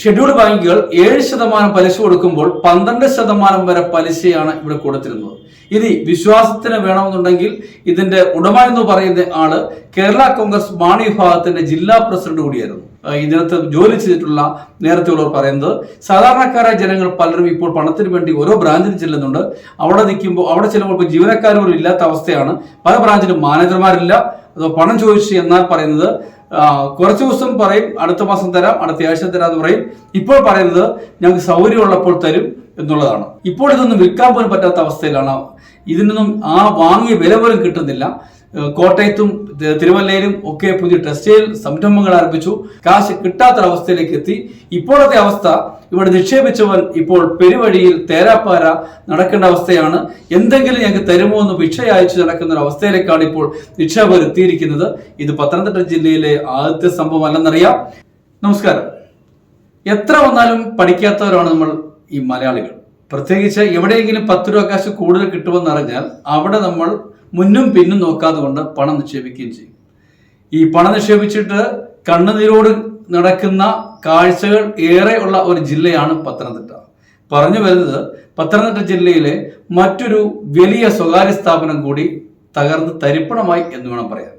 Scheduled ബാങ്കുകൾ ഏഴ് ശതമാനം പലിശ കൊടുക്കുമ്പോൾ പന്ത്രണ്ട് ശതമാനം വരെ പലിശയാണ് ഇവിടെ കൊടുത്തിരുന്നത്. ഇനി വിശ്വാസത്തിന് വേണമെന്നുണ്ടെങ്കിൽ ഇതിന്റെ ഉടമ എന്ന് പറയുന്ന ആൾ കേരള കോൺഗ്രസ് മാണി വിഭാഗത്തിന്റെ ജില്ലാ പ്രസിഡന്റ് കൂടിയായിരുന്നു. ഇതിനകത്ത് ജോലി ചെയ്തിട്ടുള്ള നേരത്തെ ഉള്ളവർ പറയുന്നത് സാധാരണക്കാരായ ജനങ്ങൾ പലരും ഇപ്പോൾ പണത്തിന് വേണ്ടി ഓരോ ബ്രാഞ്ചിൽ ചെല്ലുന്നുണ്ട്. അവിടെ നിൽക്കുമ്പോൾ അവിടെ ചെല്ലുമ്പോൾ ജീവനക്കാരും ഇല്ലാത്ത അവസ്ഥയാണ്. പല ബ്രാഞ്ചിലും മാനേജർമാരില്ല. അതോ പണം ചോദിച്ചു എന്നാൽ പറയുന്നത് കുറച്ചു ദിവസം പറയും അടുത്ത മാസം തരാം അടുത്ത ആഴ്ച തരാം എന്ന് പറയും. ഇപ്പോൾ പറയുന്നത് ഞങ്ങൾക്ക് സൗകര്യമുള്ളപ്പോൾ തരും എന്നുള്ളതാണ്. ഇപ്പോൾ ഇതൊന്നും വിൽക്കാൻ പോലും പറ്റാത്ത അവസ്ഥയിലാണ്. ഇതിനൊന്നും ആ വാങ്ങിയ വില പോലും കിട്ടുന്നില്ല. കോട്ടയത്തും തിരുവല്ലയിലും ഒക്കെ പുതിയ ടെക്സ്റ്റൈൽ സംരംഭങ്ങൾ ആരംഭിച്ചു. കാശ് കിട്ടാത്ത അവസ്ഥയിലേക്ക് എത്തി. ഇപ്പോഴത്തെ അവസ്ഥ ഇവിടെ നിക്ഷേപിച്ചവൻ ഇപ്പോൾ പെരുവഴിയിൽ തേരാപ്പാര നടക്കേണ്ട അവസ്ഥയാണ്. എന്തെങ്കിലും ഞങ്ങൾക്ക് തരുമോ എന്ന് ഭിക്ഷ അയച്ചു നടക്കുന്ന ഒരു അവസ്ഥയിലേക്കാണ് ഇപ്പോൾ നിക്ഷേപകർ എത്തിയിരിക്കുന്നത്. ഇത് പത്തനംതിട്ട ജില്ലയിലെ ആദ്യത്തെ സംഭവം അല്ലെന്നറിയാം നമസ്കാരം. എത്ര വന്നാലും പഠിക്കാത്തവരാണ് നമ്മൾ ഈ മലയാളികൾ. പ്രത്യേകിച്ച് എവിടെയെങ്കിലും പത്ത് രൂപ കാശ് കൂടുതൽ കിട്ടുമെന്ന് അറിഞ്ഞാൽ അവിടെ നമ്മൾ മുന്നും പിന്നും നോക്കാതെ കൊണ്ട് പണം നിക്ഷേപിക്കുകയും ചെയ്യും. ഈ പണം നിക്ഷേപിച്ചിട്ട് കണ്ണുനീരോട് നടക്കുന്ന കാഴ്ചകൾ ഏറെ ഉള്ള ഒരു ജില്ലയാണ് പത്തനംതിട്ട. പറഞ്ഞു വരുന്നത് പത്തനംതിട്ട ജില്ലയിലെ മറ്റൊരു വലിയ സ്വകാര്യ സ്ഥാപനം കൂടി തകർന്ന് തരിപ്പണമായി എന്ന് വേണം പറയാം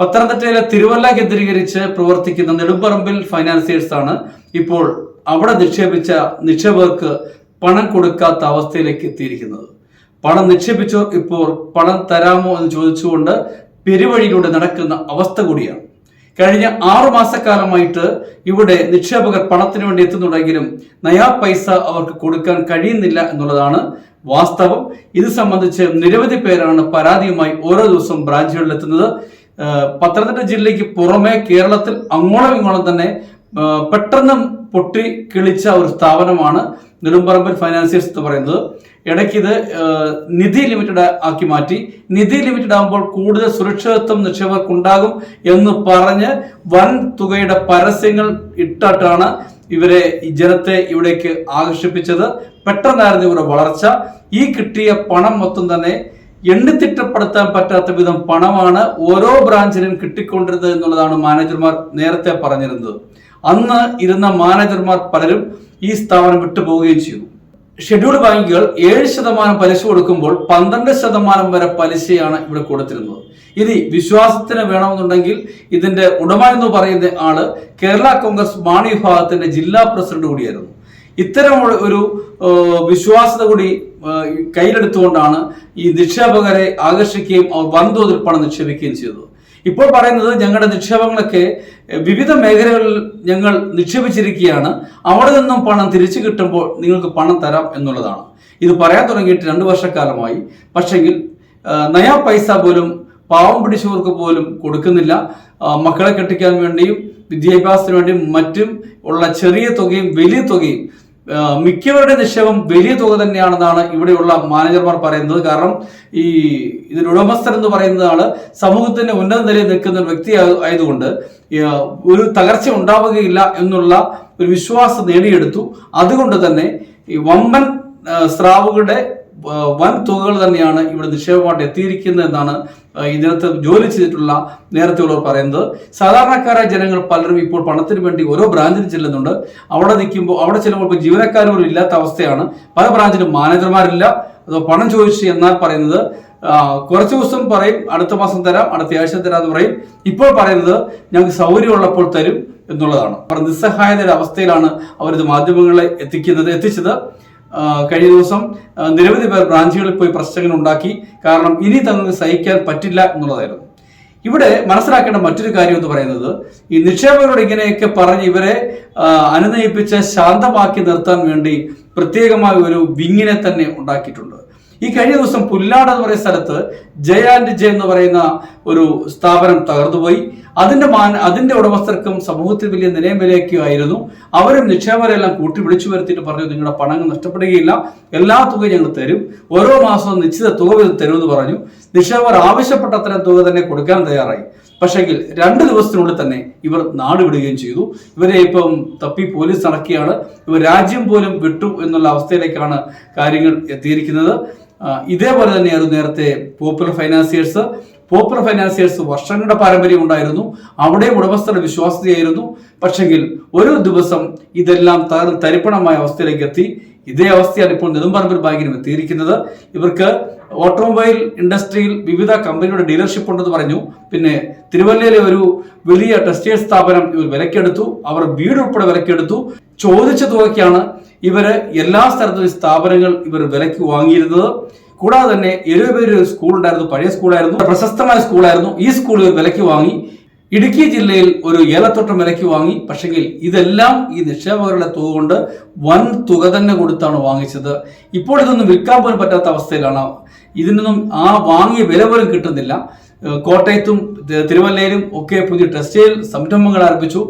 പത്തനംതിട്ടയിലെ തിരുവല്ല കേന്ദ്രീകരിച്ച് പ്രവർത്തിക്കുന്ന നെടുമ്പറമ്പിൽ ഫൈനാൻസിയേഴ്സാണ് ഇപ്പോൾ അവിടെ നിക്ഷേപിച്ച നിക്ഷേപകർക്ക് പണം കൊടുക്കാത്ത അവസ്ഥയിലേക്ക് എത്തിയിരിക്കുന്നത്. പണം നിക്ഷേപിച്ചോ ഇപ്പോൾ പണം തരാമോ എന്ന് ചോദിച്ചുകൊണ്ട് പെരുവഴിയിലൂടെ നടക്കുന്ന അവസ്ഥ കൂടിയാണ്. കഴിഞ്ഞ ആറു മാസക്കാലമായിട്ട് ഇവിടെ നിക്ഷേപകർ പണത്തിന് വേണ്ടി എത്തുന്നുണ്ടെങ്കിലും നയാ പൈസ അവർക്ക് കൊടുക്കാൻ കഴിയുന്നില്ല എന്നുള്ളതാണ് വാസ്തവം. ഇത് സംബന്ധിച്ച് നിരവധി പേരാണ് പരാതിയുമായി ഓരോ ദിവസവും ബ്രാഞ്ചുകളിൽ എത്തുന്നത്. പത്തനംതിട്ട ജില്ലയ്ക്ക് പുറമെ കേരളത്തിൽ അങ്ങോളം ഇങ്ങോളം തന്നെ പെട്ടെന്ന് പൊട്ടി കിളിച്ച ഒരു സ്ഥാപനമാണ് നെടുമ്പറമ്പൽ ഫൈനാൻസിയേഴ്സ് എന്ന് പറയുന്നത്. ഇടയ്ക്ക് ഇത് നിധി ലിമിറ്റഡ് ആക്കി മാറ്റി. നിധി ലിമിറ്റഡ് ആകുമ്പോൾ കൂടുതൽ സുരക്ഷിതത്വം നിക്ഷേപകർക്കുണ്ടാകും എന്ന് പറഞ്ഞ് വൻ തുകയുടെ പരസ്യങ്ങൾ ഇട്ടിട്ടാണ് ഇവരെ ജനത്തെ ഇവിടേക്ക് ആകർഷിപ്പിച്ചത്. പെട്ടെന്നായിരുന്നു ഇവരുടെ വളർച്ച. ഈ കിട്ടിയ പണം മൊത്തം തന്നെ എണ്ണിത്തിട്ടപ്പെടുത്താൻ പറ്റാത്ത വിധം പണമാണ് ഓരോ ബ്രാഞ്ചിലും കിട്ടിക്കൊണ്ടിരുന്നത് എന്നുള്ളതാണ് മാനേജർമാർ നേരത്തെ പറഞ്ഞിരുന്നത്. അന്ന് ഇരുന്ന മാനേജർമാർ പലരും ഈ സ്ഥാപനം വിട്ടുപോവുകയും ചെയ്തു. ഷെഡ്യൂൾഡ് ബാങ്കുകൾ ഏഴ് ശതമാനം പലിശ കൊടുക്കുമ്പോൾ പന്ത്രണ്ട് ശതമാനം വരെ പലിശയാണ് ഇവിടെ കൊടുത്തിരുന്നത്. ഇനി വിശ്വാസത്തിന് വേണമെന്നുണ്ടെങ്കിൽ ഇതിന്റെ ഉടമ എന്ന് പറയുന്ന ആൾ കേരള കോൺഗ്രസ് മാണി വിഭാഗത്തിന്റെ ജില്ലാ പ്രസിഡന്റ് കൂടിയായിരുന്നു. ഇത്തരം ഒരു വിശ്വാസത കൂടി കയ്യിലെടുത്തുകൊണ്ടാണ് ഈ നിക്ഷേപകരെ ആകർഷിക്കുകയും അവർ വൻതോതിൽ പണം നിക്ഷേപിക്കുകയും ചെയ്തത്. ഇപ്പോൾ പറയുന്നത് ഞങ്ങളുടെ നിക്ഷേപങ്ങളൊക്കെ വിവിധ മേഖലകളിൽ ഞങ്ങൾ നിക്ഷേപിച്ചിരിക്കുകയാണ്. അവിടെ നിന്നും പണം തിരിച്ചു കിട്ടുമ്പോൾ നിങ്ങൾക്ക് പണം തരാം എന്നുള്ളതാണ്. ഇത് പറയാൻ തുടങ്ങിയിട്ട് രണ്ട് വർഷക്കാലമായി. പക്ഷെങ്കിൽ നയാ പൈസ പോലും പാവം പിടിച്ചവർക്ക് പോലും കൊടുക്കുന്നില്ല. മക്കളെ കെട്ടിക്കാൻ വേണ്ടിയും വിദ്യാഭ്യാസത്തിന് വേണ്ടിയും മറ്റും ഉള്ള ചെറിയ തുകയും വലിയ തുകയും മിക്കവരുടെ നിക്ഷേപം വലിയ തുക തന്നെയാണെന്നാണ് ഇവിടെയുള്ള മാനേജർമാർ പറയുന്നത്. കാരണം ഈ ഇതിന് ഉടമസ്ഥൻ എന്ന് പറയുന്ന ആൾ സമൂഹത്തിന്റെ ഉന്നത നിലയിൽ നിൽക്കുന്ന ഒരു വ്യക്തി ആയതുകൊണ്ട് ഒരു തകർച്ച ഉണ്ടാവുകയില്ല എന്നുള്ള ഒരു വിശ്വാസം നേടിയെടുത്തു. അതുകൊണ്ട് തന്നെ ഈ വമ്പൻ സ്രാവുകളുടെ വൻ തുകകൾ തന്നെയാണ് ഇവിടെ നിക്ഷേപമായിട്ട് എത്തിയിരിക്കുന്നത് എന്നാണ് ഇതിനകത്ത് ജോലി ചെയ്തിട്ടുള്ള നേരത്തെ ഉള്ളവർ പറയുന്നത്. സാധാരണക്കാരായ ജനങ്ങൾ പലരും ഇപ്പോൾ പണത്തിന് വേണ്ടി ഓരോ ബ്രാഞ്ചിൽ ചെല്ലുന്നുണ്ട്. അവിടെ നിൽക്കുമ്പോൾ അവിടെ ചെല്ലുമ്പോൾ ഇപ്പോൾ ജീവനക്കാർ ഇല്ലാത്ത അവസ്ഥയാണ്. പല ബ്രാഞ്ചിലും മാനേജർമാരില്ല. അതോ പണം ചോദിച്ചു എന്നാൽ പറയുന്നത് കുറച്ച് ദിവസം പറയും അടുത്ത മാസം തരാം അടുത്ത ആഴ്ച തരാം എന്ന് പറയും. ഇപ്പോൾ പറയുന്നത് ഞങ്ങൾക്ക് സൗകര്യമുള്ളപ്പോൾ തരും എന്നുള്ളതാണ്. അവർ നിസ്സഹായതയുടെ അവസ്ഥയിലാണ് അവരിത് മാധ്യമങ്ങളെ എത്തിക്കുന്നത് എത്തിച്ചത്. കഴിഞ്ഞ ദിവസം നിരവധി പേർ ബ്രാഞ്ചുകളിൽ പോയി പ്രശ്നങ്ങൾ ഉണ്ടാക്കി. കാരണം ഇനി തങ്ങൾക്ക് സഹിക്കാൻ പറ്റില്ല എന്നുള്ളതായിരുന്നു. ഇവിടെ മനസ്സിലാക്കേണ്ട മറ്റൊരു കാര്യം എന്ന് പറയുന്നത് ഈ നിക്ഷേപകരോട് ഇങ്ങനെയൊക്കെ പറഞ്ഞ് ഇവരെ അനുനയിപ്പിച്ച് ശാന്തമാക്കി നിർത്താൻ വേണ്ടി പ്രത്യേകമായ ഒരു വിങ്ങിനെ തന്നെ ഉണ്ടാക്കിയിട്ടുണ്ട്. ഈ കഴിഞ്ഞ ദിവസം പുല്ലാട് എന്ന് പറയുന്ന സ്ഥലത്ത് ജയ ആൻഡ് ജെ എന്ന് പറയുന്ന ഒരു സ്ഥാപനം തകർന്നുപോയി. അതിന്റെ മാന അതിന്റെ ഉടമസ്ഥർക്കും സമൂഹത്തിൽ വലിയ നിലയം വിലയൊക്കെ ആയിരുന്നു അവരും നിക്ഷേപകരെല്ലാം കൂട്ടി വിളിച്ചു വരുത്തിയിട്ട് പറഞ്ഞു നിങ്ങളുടെ പണം നഷ്ടപ്പെടുകയില്ല. എല്ലാ തുകയും ഞങ്ങൾ തരും. ഓരോ മാസവും നിശ്ചിത തുക തരുമെന്ന് പറഞ്ഞു. നിക്ഷേപകർ ആവശ്യപ്പെട്ട തുക തന്നെ കൊടുക്കാൻ തയ്യാറായി. പക്ഷെങ്കിൽ രണ്ട് ദിവസത്തിനുള്ളിൽ തന്നെ ഇവർ നാട് വിടുകയും ചെയ്തു. ഇവരെ ഇപ്പം തപ്പി പോലീസ് നടക്കുകയാണ്. ഇവർ രാജ്യം പോലും വിട്ടു എന്നുള്ള അവസ്ഥയിലേക്കാണ് കാര്യങ്ങൾ എത്തിയിരിക്കുന്നത്. ഇതേപോലെ തന്നെയായിരുന്നു നേരത്തെ പോപ്പുലർ ഫൈനാൻസിയേഴ്സ് പോപ്പുലർ ഫൈനാൻസിയേഴ്സ് വർഷങ്ങളുടെ പാരമ്പര്യം ഉണ്ടായിരുന്നു. അവിടെ ഉടമസ്ഥരുടെ വിശ്വാസ്യതയായിരുന്നു. പക്ഷെങ്കിൽ ഒരു ദിവസം ഇതെല്ലാം തകർന്ന് തരിപ്പണമായ അവസ്ഥയിലേക്ക് എത്തി. ഇതേ അവസ്ഥയാണ് ഇപ്പോൾ നെടുമ്പാറമ്പിൽ ബാങ്കിനും എത്തിയിരിക്കുന്നത്. ഇവർക്ക് ഓട്ടോമൊബൈൽ ഇൻഡസ്ട്രിയിൽ വിവിധ കമ്പനികളുടെ ഡീലർഷിപ്പ് ഉണ്ടെന്ന് പറഞ്ഞു. പിന്നെ തിരുവല്ലയിലെ ഒരു വലിയ ടെക്സ്റ്റൈൽ സ്ഥാപനം ഇവർ വിലക്കെടുത്തു. അവർ വീടുൾപ്പെടെ വിലക്കെടുത്തു. ചോദിച്ച തുകയ്ക്കാണ് ഇവർ എല്ലാ സ്ഥലത്തും സ്ഥാപനങ്ങൾ ഇവർ വിലക്ക് വാങ്ങിയിരുന്നത്. കൂടാതെ തന്നെ എഴുപേര് സ്കൂൾ ഉണ്ടായിരുന്നു പഴയ സ്കൂളായിരുന്നു പ്രശസ്തമായ സ്കൂളായിരുന്നു ഈ സ്കൂൾ വിലക്ക് വാങ്ങി. ഇടുക്കി ജില്ലയിൽ ഒരു ഏലത്തോട്ടം വിലക്ക് വാങ്ങി. പക്ഷെങ്കിൽ ഇതെല്ലാം ഈ നിക്ഷേപകരുടെ തുക കൊണ്ട് വൻ തുക തന്നെ കൊടുത്താണ് വാങ്ങിച്ചത്. ഇപ്പോൾ ഇതൊന്നും വിൽക്കാൻ പോലും പറ്റാത്ത അവസ്ഥയിലാണ്. ഇതിനൊന്നും ആ വാങ്ങിയ വില പോലും കിട്ടുന്നില്ല. കോട്ടയത്തും തിരുവല്ലയിലും ഒക്കെ പുതിയ ടെക്സ്റ്റൈൽ സംരംഭങ്ങൾ ആരംഭിച്ചു.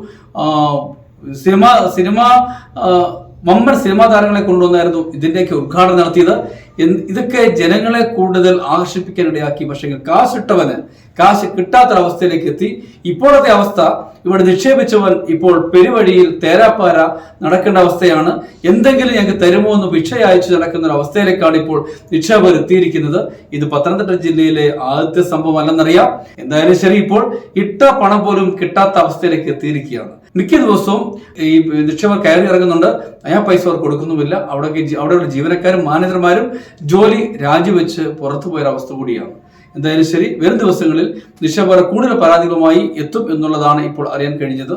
സിനിമ സിനിമ ആ, വമ്പൻ സിനിമാ താരങ്ങളെ കൊണ്ടുവന്നായിരുന്നു ഇതിന്റെയൊക്കെ ഉദ്ഘാടനം നടത്തിയത്. ഇതൊക്കെ ജനങ്ങളെ കൂടുതൽ ആകർഷിപ്പിക്കാൻ ഇടയാക്കി. പക്ഷേ കാശിട്ടവന് കാശ് കിട്ടാത്തൊരവസ്ഥയിലേക്ക് എത്തി. ഇപ്പോഴത്തെ അവസ്ഥ ഇവിടെ നിക്ഷേപിച്ചവൻ ഇപ്പോൾ പെരുവഴിയിൽ തേരാപ്പാര നടക്കേണ്ട അവസ്ഥയാണ്. എന്തെങ്കിലും ഞങ്ങൾക്ക് തരുമോ എന്ന് ഭിക്ഷ അയച്ചു നടക്കുന്ന ഒരു അവസ്ഥയിലേക്കാണ് ഇപ്പോൾ നിക്ഷേപകർ എത്തിയിരിക്കുന്നത്. ഇത് പത്തനംതിട്ട ജില്ലയിലെ ആദ്യത്തെ സംഭവം അല്ലെന്നറിയാം എന്തായാലും ശരി ഇപ്പോൾ ഇട്ട പണം പോലും കിട്ടാത്ത അവസ്ഥയിലേക്ക് എത്തിയിരിക്കുകയാണ്. മിക്ക ദിവസവും ഈ നിക്ഷേപർ കയറി ഇറങ്ങുന്നുണ്ട്. ഞാൻ പൈസ അവർ കൊടുക്കുന്നുമില്ല. അവിടെ അവിടെയുള്ള ജീവനക്കാരും മാനേജർമാരും ജോലി രാജിവെച്ച് പുറത്തു പോയൊരു അവസ്ഥ കൂടിയാണ്. എന്തായാലും ശരി വരും ദിവസങ്ങളിൽ നിക്ഷേപകർ കൂടുതൽ പരാതികളുമായി എത്തും എന്നുള്ളതാണ് ഇപ്പോൾ അറിയാൻ കഴിഞ്ഞത്.